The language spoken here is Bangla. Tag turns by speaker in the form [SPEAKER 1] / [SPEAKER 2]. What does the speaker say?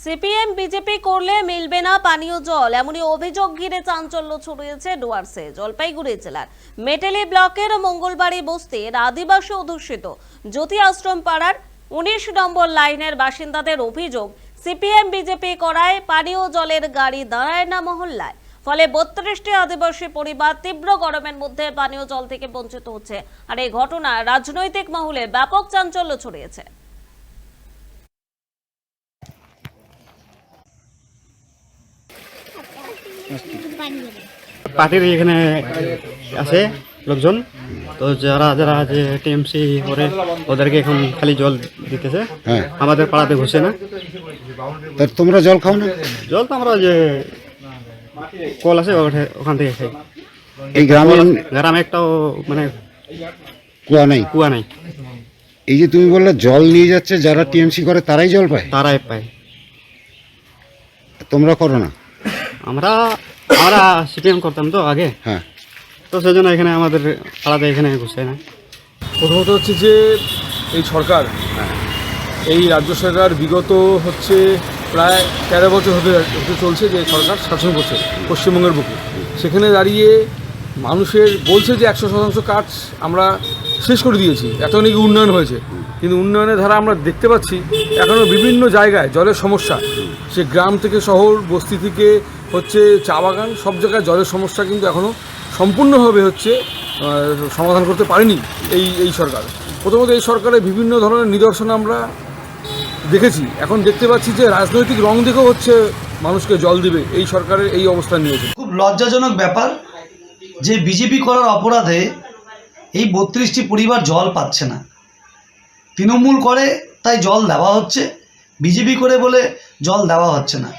[SPEAKER 1] সিপিএম, বিজেপি করলে মিলবে না পানীয় জল। এমনই অভিযোগ ঘিরে চাঞ্চল্য ছড়িয়েছে ডুয়ার্সে, জলপাইগুড়ি জেলার। মেটেলি ব্লকের মঙ্গলবাড়ি বস্তির আদিবাসী অধ্যুষিত। জ্যোতি আশ্রম পাড়ার উনিশ নম্বর লাইনের বাসিন্দাদের অভিযোগ, সিপিএম, বিজেপি করায় পানীয় জলের গাড়ি দাঁড়ায় না মহল্লায়। ফলে বত্রিশটি আদিবাসী পরিবার তীব্র গরমের মধ্যে পানীয় জল থেকে বঞ্চিত হচ্ছে। আর এই ঘটনা রাজনৈতিক মহলে ব্যাপক চাঞ্চল্য ছড়িয়েছে।
[SPEAKER 2] পার্টির এখানে আছে লোকজন। তো যারা যারা যে টিএমসি করে ওদেরকে এখন খালি জল দিতেছে।
[SPEAKER 3] হ্যাঁ।
[SPEAKER 2] আমাদের পাড়াতে ঘুষে না।
[SPEAKER 3] তা তোমরা জল খাও না?
[SPEAKER 2] জল তো আমরা যে কল আছে ওখান থেকে খাই।
[SPEAKER 3] এই গ্রামে
[SPEAKER 2] গ্রামে একটাও মানে
[SPEAKER 3] কুয়া নেই?
[SPEAKER 2] কুয়া নাই।
[SPEAKER 3] এই যে তুমি বললে জল নিয়ে যাচ্ছে যারা টিএমসি করে তারাই জল পায়?
[SPEAKER 2] তারাই পায়।
[SPEAKER 3] তোমরা করো না?
[SPEAKER 2] আমরা আমরা সিপিএম করতাম তো আগে।
[SPEAKER 3] হ্যাঁ।
[SPEAKER 2] তো সেই জন্য এখানে আমাদের পাড়াতে এখানে ঘুষে না।
[SPEAKER 4] প্রথমত হচ্ছে যে এই সরকার এই রাজ্য সরকার বিগত হচ্ছে প্রায় তেরো বছর হতে হতে চলছে যে সরকার শাসন করছে পশ্চিমবঙ্গের বুকে। সেখানে দাঁড়িয়ে মানুষের বলছে যে একশো শতাংশ কাজ আমরা শেষ করে দিয়েছি। এত নাকি উন্নয়ন হয়েছে। কিন্তু উন্নয়নের ধারা আমরা দেখতে পাচ্ছি এখনও বিভিন্ন জায়গায় জলের সমস্যা। সে গ্রাম থেকে শহর বস্তি থেকে হচ্ছে চা বাগান, সব জায়গায় জলের সমস্যা কিন্তু এখনও সম্পূর্ণভাবে হচ্ছে সমাধান করতে পারেনি এই এই সরকার। প্রথমত এই সরকারের বিভিন্ন ধরনের নিদর্শন আমরা দেখেছি। এখন দেখতে পাচ্ছি যে রাজনৈতিক রং দেখেও হচ্ছে মানুষকে জল দিবে, এই সরকারের এই অবস্থান নিয়েছে
[SPEAKER 5] খুব লজ্জাজনক ব্যাপার যে বিজেপি করার অপরাধে এই বত্রিশটি পরিবার জল পাচ্ছে না। তৃণমূল করে, তাই জল দেওয়া হচ্ছে। বিজেপি করে বলে জল দেওয়া হচ্ছে না।